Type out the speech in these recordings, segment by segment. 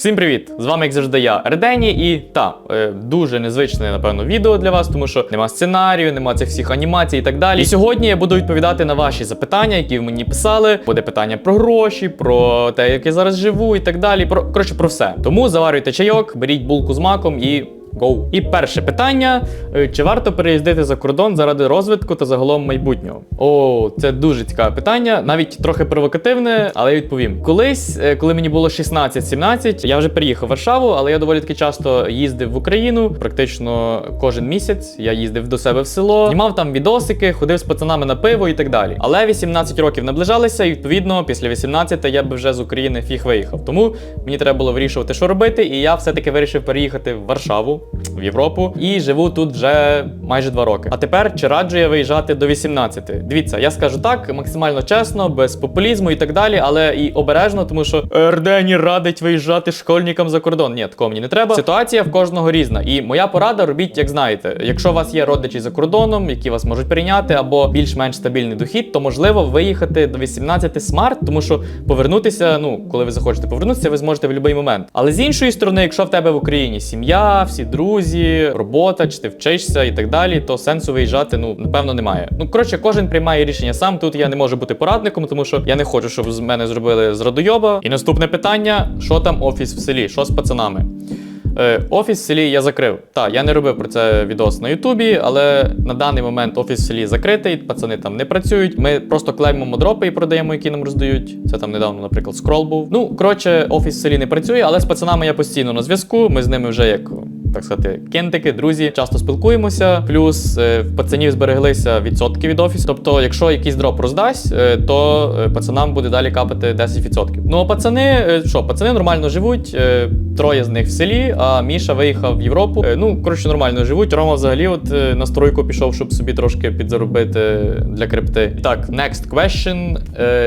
Всім привіт! З вами, як завжди, я Ердені, і та е, дуже незвичне, напевно, відео для вас, тому що нема сценарію, нема цих всіх анімацій і так далі. І сьогодні я буду відповідати на ваші запитання, які ви мені писали. Буде питання про гроші, про те, як я зараз живу, і так далі. Про коротше про все. Тому заварюйте чайок, беріть булку з маком і. Go. І перше питання: Е, чи варто переїздити за кордон заради розвитку та загалом майбутнього? О, це дуже цікаве питання, навіть трохи провокативне, але я відповім. Колись, е, коли мені було 16-17, я вже переїхав в Варшаву, але я доволі таки часто їздив в Україну. Практично кожен місяць я їздив до себе в село, знімав там відосики, ходив з пацанами на пиво і так далі. Але 18 років наближалися, і відповідно після 18 я би вже з України фіг виїхав. Тому мені треба було вирішувати, що робити, і я все-таки вирішив переїхати в Варшаву, в Європу, і живу тут вже майже два роки. А тепер чи раджу я виїжджати до 18? Дивіться, я скажу так, максимально чесно, без популізму і так далі, але і обережно, тому що Ердені радить виїжджати школьникам за кордон. Ні, такого мені не треба. Ситуація в кожного різна. І моя порада робіть, як знаєте. Якщо у вас є родичі за кордоном, які вас можуть прийняти, або більш-менш стабільний дохід, то можливо виїхати до 18 смарт, тому що повернутися, ну коли ви захочете повернутися, ви зможете в будь-який момент. Але з іншої сторони, якщо в тебе в Україні сім'я, всі друзі, робота, чи ти вчишся і так далі, то сенсу виїжджати, ну напевно, немає. Ну коротше, кожен приймає рішення сам. Тут я не можу бути порадником, тому що я не хочу, щоб з мене зробили зрадойоба. І наступне питання: що там офіс в селі? Що з пацанами? Е, Офіс в селі я закрив. Так, я не робив про це відос на Ютубі, але на даний момент офіс в селі закритий, пацани там не працюють. Ми просто клеймимо дропи і продаємо, які нам роздають. Це там недавно, наприклад, скрол був. Ну, коротше, офіс в селі не працює, але з пацанами я постійно на зв'язку. Ми з ними вже як. Так сказати, кентики, друзі, часто спілкуємося. Плюс е, в пацанів збереглися відсотки від офісу. Тобто, якщо якийсь дроп роздасть, е, то е, пацанам буде далі капати 10%. Ну а пацани, що, пацани нормально живуть, троє з них в селі, а Міша виїхав в Європу. Ну, коротше, нормально живуть. Рома взагалі от на стройку пішов, щоб собі трошки підзаробити для крипти. Так, next question.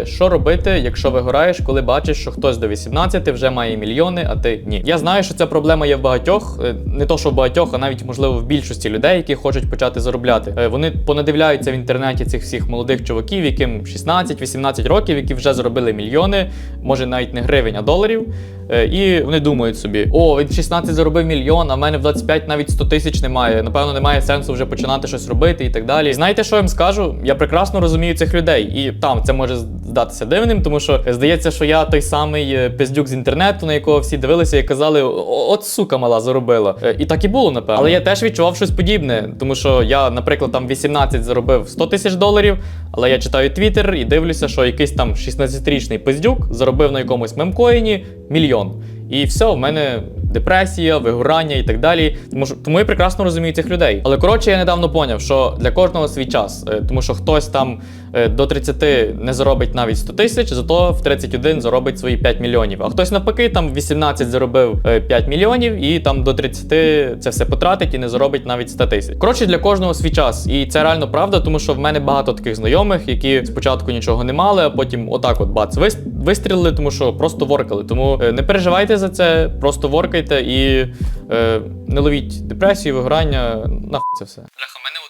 Що робити, якщо вигораєш, коли бачиш, що хтось до 18 вже має мільйони, а ти ні? Я знаю, що ця проблема є в багатьох. Не то, що в багатьох, а навіть можливо в більшості людей, які хочуть почати заробляти. Е, Вони понадивляються в інтернеті цих всіх молодих чуваків, яким 16-18 років, які вже заробили мільйони, може навіть не гривень, а доларів. Е, І вони думають собі: о, він в 16 заробив мільйон, а в мене в 25 навіть 100 тисяч немає. Напевно, немає сенсу вже починати щось робити і так далі. Знаєте, що я вам скажу? Я прекрасно розумію цих людей, і там це може здатися дивним, тому що здається, що я той самий е, пиздюк з інтернету, на якого всі дивилися і казали: «О, от сука мала заробила. Е, І так і було, напевно. Але я теж відчував щось подібне, тому що я, наприклад, там 18 заробив 100 тисяч доларів, але я читаю твіттер і дивлюся, що якийсь там 16-річний пиздюк заробив на якомусь мемкоїні мільйон. І все, в мене депресія, вигорання і так далі. Тому що тому я прекрасно розумію цих людей. Але коротше, я недавно поняв, що для кожного свій час, Е, тому що хтось там до 30 не заробить навіть 100 тисяч, зато в 31 заробить свої 5 мільйонів. А хтось навпаки, там в 18 заробив е, 5 мільйонів, і там до 30 це все потратить і не заробить навіть 100 тисяч. Коротше, для кожного свій час. І це реально правда, тому що в мене багато таких знайомих, які спочатку нічого не мали, а потім отак от бац вистрілили, тому що просто воркали. Тому е, не переживайте за це, просто воркайте і е, не ловіть депресію, вигорання. Нахуй це все. Бляха, мене.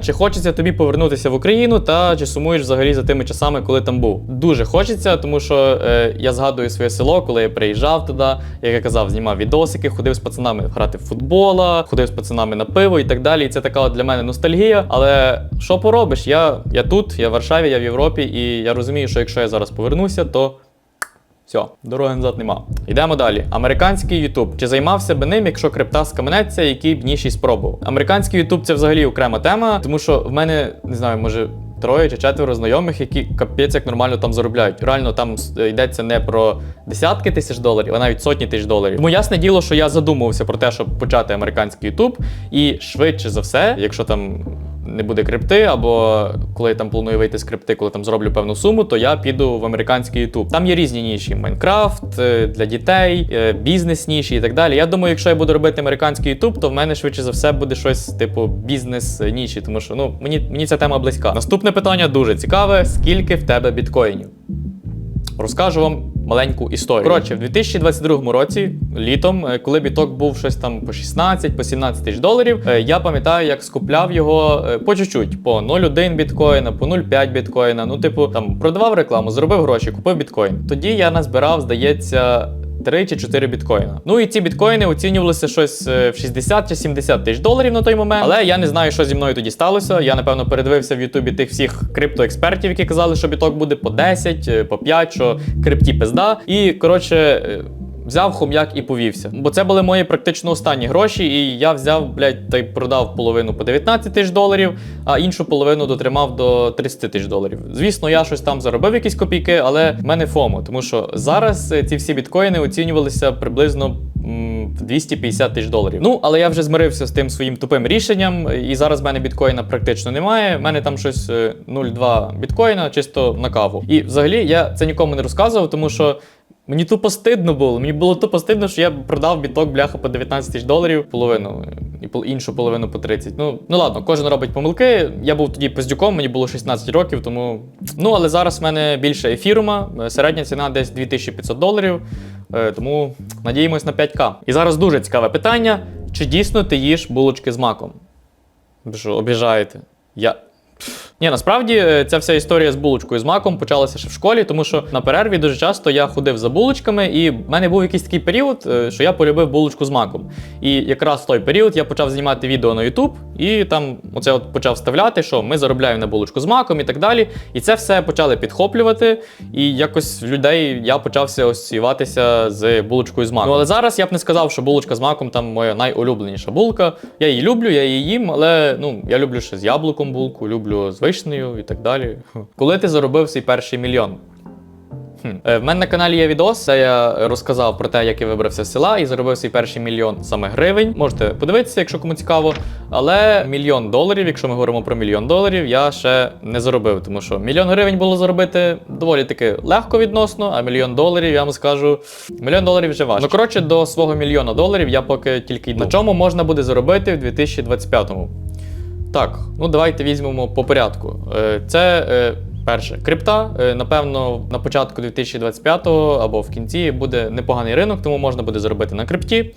Чи хочеться тобі повернутися в Україну, та чи сумуєш взагалі за тими часами, коли там був? Дуже хочеться, тому що е, я згадую своє село, коли я приїжджав туди, як я казав, знімав відосики, ходив з пацанами грати в футбола, ходив з пацанами на пиво і так далі. І це така от для мене ностальгія. Але що поробиш? Я, я тут, я в Варшаві, я в Європі, і я розумію, що якщо я зараз повернуся, то. Все, дороги назад нема. Йдемо далі. Американський Ютуб. Чи займався би ним, якщо крипта скаменеться, який б ніший спробував? Американський Ютуб це взагалі окрема тема, тому що в мене не знаю, може. Троє чи четверо знайомих, які капець як нормально там заробляють. Реально там йдеться не про десятки тисяч доларів, а навіть сотні тисяч доларів. Тому ясне діло, що я задумувався про те, щоб почати американський Ютуб, і швидше за все, якщо там не буде крипти, або коли я там планую вийти з крипти, коли там зроблю певну суму, то я піду в американський Ютуб. Там є різні ніші: Майнкрафт е, для дітей, е, бізнес ніші і так далі. Я думаю, якщо я буду робити американський Ютуб, то в мене швидше за все буде щось типу бізнес ніші, тому що ну мені, мені ця тема близька. Наступне питання дуже цікаве: скільки в тебе біткоїнів? Розкажу вам маленьку історію. Коротше, в 2022 році, літом, е, коли біток був щось там по 16, по 17 тисяч доларів, е, я пам'ятаю, як скупляв його е, по чуть-чуть, по 0,1 біткоїна, по 0,5 біткоїна. Ну, типу, там продавав рекламу, зробив гроші, купив біткоін. Тоді я назбирав, здається. 3 чи 4 біткоїна. Ну і ці біткоїни оцінювалися щось е, в 60 чи 70 тисяч доларів на той момент. Але я не знаю, що зі мною тоді сталося. Я напевно передивився в Ютубі тих всіх криптоекспертів, які казали, що біток буде по 10, е, по 5, що крипті пизда. І коротше. Е, Взяв хом'як і повівся. Бо це були мої практично останні гроші, і я взяв, блядь, та й продав половину по 19 тисяч доларів, а іншу половину дотримав до 30 тисяч доларів. Звісно, я щось там заробив якісь копійки, але в мене фомо, тому що зараз е, ці всі біткоїни оцінювалися приблизно. м, в 250 тисяч доларів. Ну, але я вже змирився з тим своїм тупим рішенням, і зараз в мене біткоїна практично немає. В мене там щось е, 0,2 біткоїна, чисто на каву. І взагалі я це нікому не розказував, тому що Мені тупо стидно було. Мені було тупо стидно, що я продав біток бляха по 19 тисяч доларів, половину і іншу половину по 30. Ну, ну ладно, кожен робить помилки. Я був тоді пиздюком, мені було 16 років, тому. Ну, але зараз в мене більше ефірума. е, Середня ціна десь 2500 доларів. е, Тому надіємось на 5К. І зараз дуже цікаве питання: чи дійсно ти їш булочки з маком? Ви що, обіжаєте? Я. Ні, насправді е, ця вся історія з булочкою з маком почалася ще в школі, тому що на перерві дуже часто я ходив за булочками, і в мене був якийсь такий період, е, що я полюбив булочку з маком. І якраз в той період я почав знімати відео на YouTube, і там оце от почав вставляти, що ми заробляємо на булочку з маком і так далі. І це все почали підхоплювати. І якось в людей я почався асоціюватися з булочкою з маком. Ну але зараз я б не сказав, що булочка з маком там моя найулюбленіша булка. Я її люблю, я її їм, але ну я люблю ще з яблуком булку, люблю з вишнею і так далі. Коли ти заробив свій перший мільйон? Хм. Е, В мене на каналі є відос, де я розказав про те, як я вибрався з села і заробив свій перший мільйон саме гривень. Можете подивитися, якщо кому цікаво. Але мільйон доларів, якщо ми говоримо про мільйон доларів, я ще не заробив, тому що мільйон гривень було заробити доволі таки легко відносно, а мільйон доларів, я вам скажу, мільйон доларів вже важче. Ну коротше, до свого мільйона доларів я поки тільки йду. На чому можна буде заробити в 2025-му? Так, ну давайте візьмемо по порядку. Е, Це е, перше крипта. Е, Напевно, на початку 2025-го або в кінці буде непоганий ринок, тому можна буде заробити на крипті.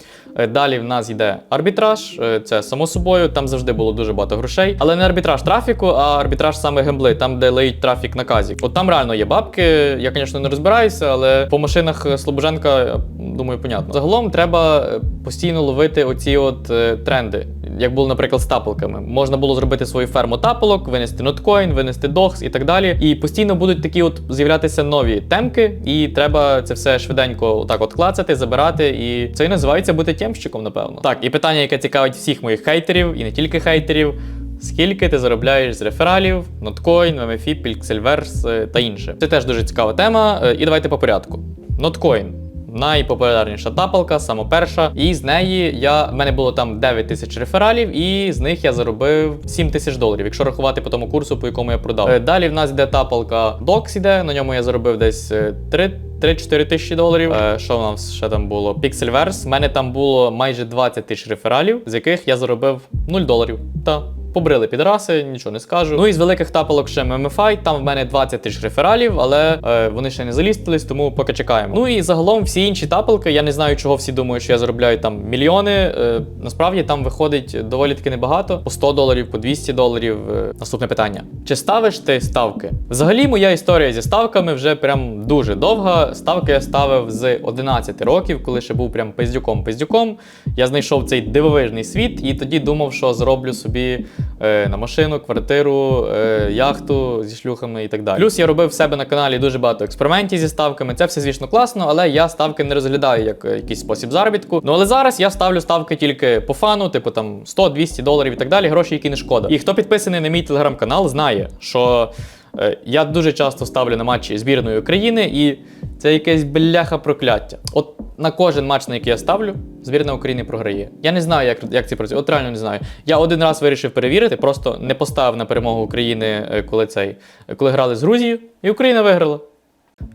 Далі в нас йде арбітраж. Це само собою, там завжди було дуже багато грошей. Але не арбітраж трафіку, а арбітраж саме гембли, там, де леють трафік на казі. От там реально є бабки. Я, звісно, не розбираюся, але по машинах Слобоженка, думаю, понятно. Загалом треба постійно ловити оці от тренди. Як було, наприклад, з тапалками. Можна було зробити свою ферму тапалок, винести ноткоін, винести докс і так далі. І постійно будуть такі от з'являтися нові темки, і треба це все швиденько отак от клацати, забирати. І це і називається бути тємщиком, напевно. Так, і питання, яке цікавить всіх моїх хейтерів, і не тільки хейтерів. Скільки ти заробляєш з рефералів, ноткоін, MFI, Pixelverse е, та інше. Це теж дуже цікава тема. Е, І давайте по порядку. Ноткоін. Найпопулярніша тапалка, сама перша. І з неї я в мене було там 9 тисяч рефералів, і з них я заробив 7 тисяч доларів, якщо рахувати по тому курсу, по якому я продав. Е, Далі в нас йде тапалка Dox іде, на ньому я заробив десь е, 3 3-4 тисячі доларів. Е, що в нас ще там було? Pixelverse. У мене там було майже 20 тисяч рефералів, з яких я заробив 0 доларів. Та побрили підраси, нічого не скажу. Ну і з великих тапалок ще MMFI, там в мене 20 тисяч рефералів, але е, вони ще не залістились, тому поки чекаємо. Ну і загалом всі інші тапалки, я не знаю, чого всі думають, що я заробляю там мільйони. Е, насправді там виходить доволі таки небагато. По 100 доларів, по 200 доларів. Е, наступне питання. Чи ставиш ти ставки? Взагалі, моя історія зі ставками вже прям дуже довга. Ставки я ставив з 11 років, коли ще був прям пиздюком-пиздюком. Я знайшов цей дивовижний світ і тоді думав, що зроблю собі на машину, квартиру, е, яхту зі шлюхами і так далі. Плюс я робив в себе на каналі дуже багато експериментів зі ставками. Це все, звісно, класно, але я ставки не розглядаю як е, якийсь спосіб заробітку. Ну але зараз я ставлю ставки тільки по фану, типу там 100-200 доларів і так далі, гроші, які не шкода. І хто підписаний на мій телеграм-канал, знає, що. Е, Я дуже часто ставлю на матчі збірної України, і це якесь бляха прокляття. От на кожен матч, на який я ставлю, збірна України програє. Я не знаю, як, як це працює. От реально не знаю. Я один раз вирішив перевірити, просто не поставив на перемогу України, е, коли цей, коли грали з Грузією, і Україна виграла.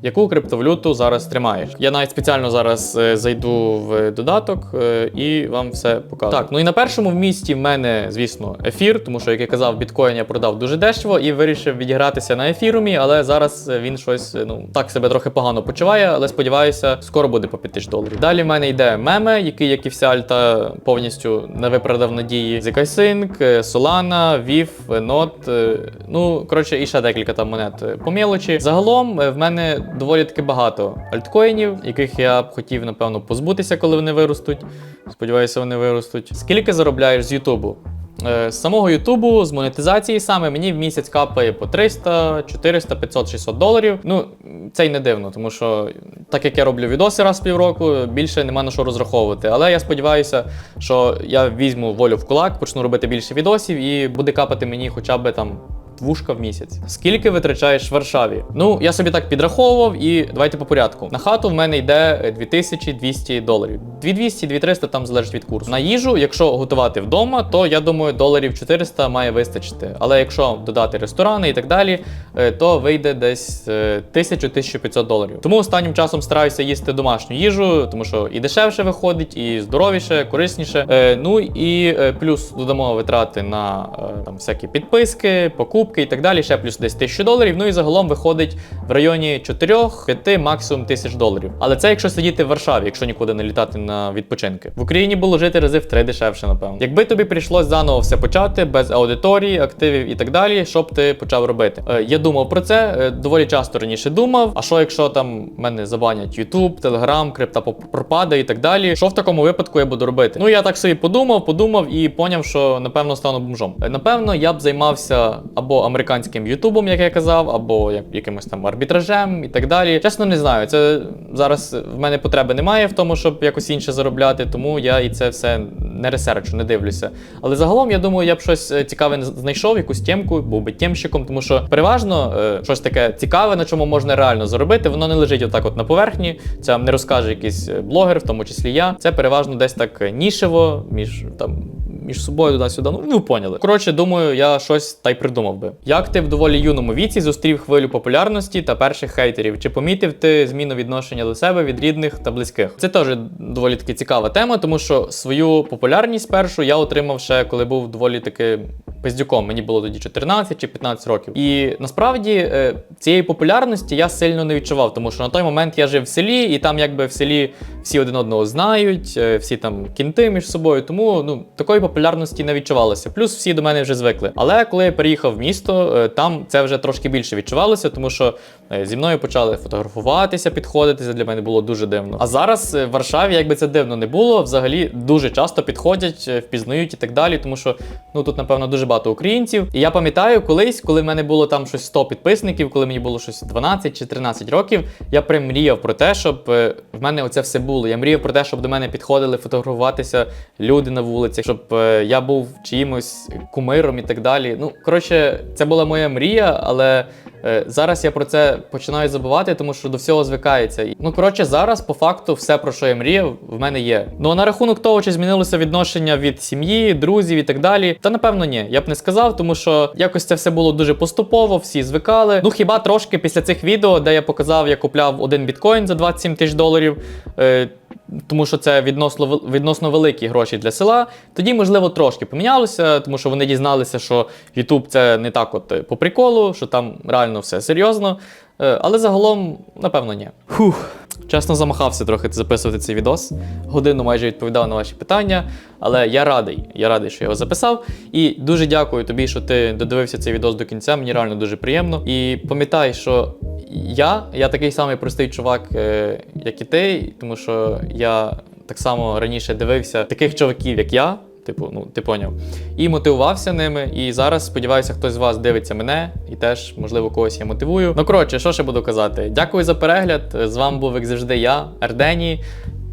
Яку криптовалюту зараз тримаєш? Я навіть спеціально зараз е, зайду в додаток е, і вам все покажу. Так, ну і на першому в місті в мене, звісно, ефір, тому що, як я казав, біткоін я продав дуже дешево і вирішив відігратися на ефірумі, але зараз е, він щось ну так себе трохи погано почуває, але сподіваюся, скоро буде по 5 тисяч доларів. Далі в мене йде меме, який, як і вся альта, повністю не виправдав надії. ZK-Sync, Solana, VIF, е, ну коротше, і ще декілька там монет по мелочі. Загалом в мене доволі таки багато альткоїнів, яких я б хотів, напевно, позбутися, коли вони виростуть. Сподіваюся, вони виростуть. Скільки заробляєш з Ютубу? Е, З самого Ютубу, з монетизації саме мені в місяць капає по 300, 400, 500, 600 доларів. Ну, це й не дивно, тому що так як я роблю відоси раз в півроку, більше нема на що розраховувати. Але я сподіваюся, що я візьму волю в кулак, почну робити більше відосів і буде капати мені хоча б там. Двушка в місяць. Скільки витрачаєш в Варшаві? Ну, я собі так підраховував, і давайте по порядку. На хату в мене йде е, 2200 доларів. 2200-2300 там залежить від курсу. На їжу, якщо готувати вдома, то я думаю, доларів 400 має вистачити. Але якщо додати ресторани і так далі, е, то вийде десь е, 1000-1500 доларів. Тому останнім часом стараюся їсти домашню їжу, тому що і дешевше виходить, і здоровіше, корисніше. Е, Ну і е, плюс додамо витрати на е, там всякі підписки, покупки і так далі. Ще плюс десь 1000 доларів. Ну і загалом виходить в районі 4-5 максимум тисяч доларів. Але це якщо сидіти в Варшаві, якщо нікуди не літати на відпочинки. В Україні було жити рази в три дешевше, напевно. Якби тобі прийшлось заново все почати без аудиторії, активів і так далі, що б ти почав робити? Е, я думав про це е, доволі часто раніше думав. А що якщо там мене забанять YouTube, Telegram, крипта пропаде і так далі? Що в такому випадку я буду робити? Ну я так собі подумав, подумав і поняв, що напевно стану бомжом. Е, Напевно, я б займався або американським Ютубом, як я казав, або як- якимось там арбітражем і так далі. Чесно, не знаю. Це зараз в мене потреби немає в тому, щоб якось інше заробляти, тому я і це все не ресерчу, не дивлюся. Але загалом я думаю, я б щось е, цікаве знайшов, якусь темку, був би темщиком, тому що переважно е, щось таке цікаве, на чому можна реально заробити, воно не лежить отак от на поверхні. Це вам не розкаже якийсь е, блогер, в тому числі я. Це переважно десь так нішево, між там. Між собою туди-сюди, ну, ну поняли. Коротше, думаю, я щось та й придумав би. Як ти в доволі юному віці зустрів хвилю популярності та перших хейтерів? Чи помітив ти зміну відношення до себе від рідних та близьких? Це теж доволі таки цікава тема, тому що свою популярність першу. Я отримав ще коли був доволі таки пиздюком. Мені було тоді 14 чи 15 років. І насправді е, цієї популярності я сильно не відчував, тому що на той момент я жив в селі, і там якби в селі всі один одного знають, е, всі там кінти між собою. Тому ну такої популярності не відчувалося. Плюс всі до мене вже звикли. Але коли я переїхав в місто, е, там це вже трошки більше відчувалося, тому що зі мною почали фотографуватися, підходити. Це для мене було дуже дивно. А зараз в Варшаві, якби це дивно не було, взагалі дуже часто підходять, впізнають і так далі, тому що ну тут, напевно, дуже багато українців. І я пам'ятаю колись, коли в мене було там щось 100 підписників, коли мені було щось 12 чи 13 років, я прям мріяв про те, щоб е, в мене оце все було. Я мріяв про те, щоб до мене підходили фотографуватися люди на вулиці, щоб е, я був чиїмось кумиром і так далі. Ну, коротше, це була моя мрія, але зараз я про це починаю забувати, тому що до всього звикається. Ну, коротше, зараз по факту все, про що я мріяв, в мене є. Ну а на рахунок того, чи змінилося відношення від сім'ї, друзів і так далі, та напевно ні. Я б не сказав, тому що якось це все було дуже поступово, всі звикали. Ну хіба трошки після цих відео, де я показав, я купляв один біткоін за 27 тисяч доларів. Тому що це відносно відносно великі гроші для села. Тоді, можливо, трошки помінялося, тому що вони дізналися, що YouTube це не так, от е, по приколу, що там реально все серйозно. Е, Але загалом, напевно, ні. Фух. Чесно, замахався трохи записувати цей відос. Годину майже відповідав на ваші питання, але я радий. Я радий, що я його записав. І дуже дякую тобі, що ти додивився цей відос до кінця. Мені реально дуже приємно. І пам'ятай, що я, я такий самий простий чувак, е, як і ти, тому що я так само раніше дивився таких чуваків, як я. Типу, ну ти поняв. І мотивувався ними. І зараз сподіваюся, хтось з вас дивиться мене і теж, можливо, когось я мотивую. Ну коротше, що ще буду казати? Дякую за перегляд. З вами був, як завжди, я, Ардені.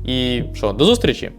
І що, до зустрічі!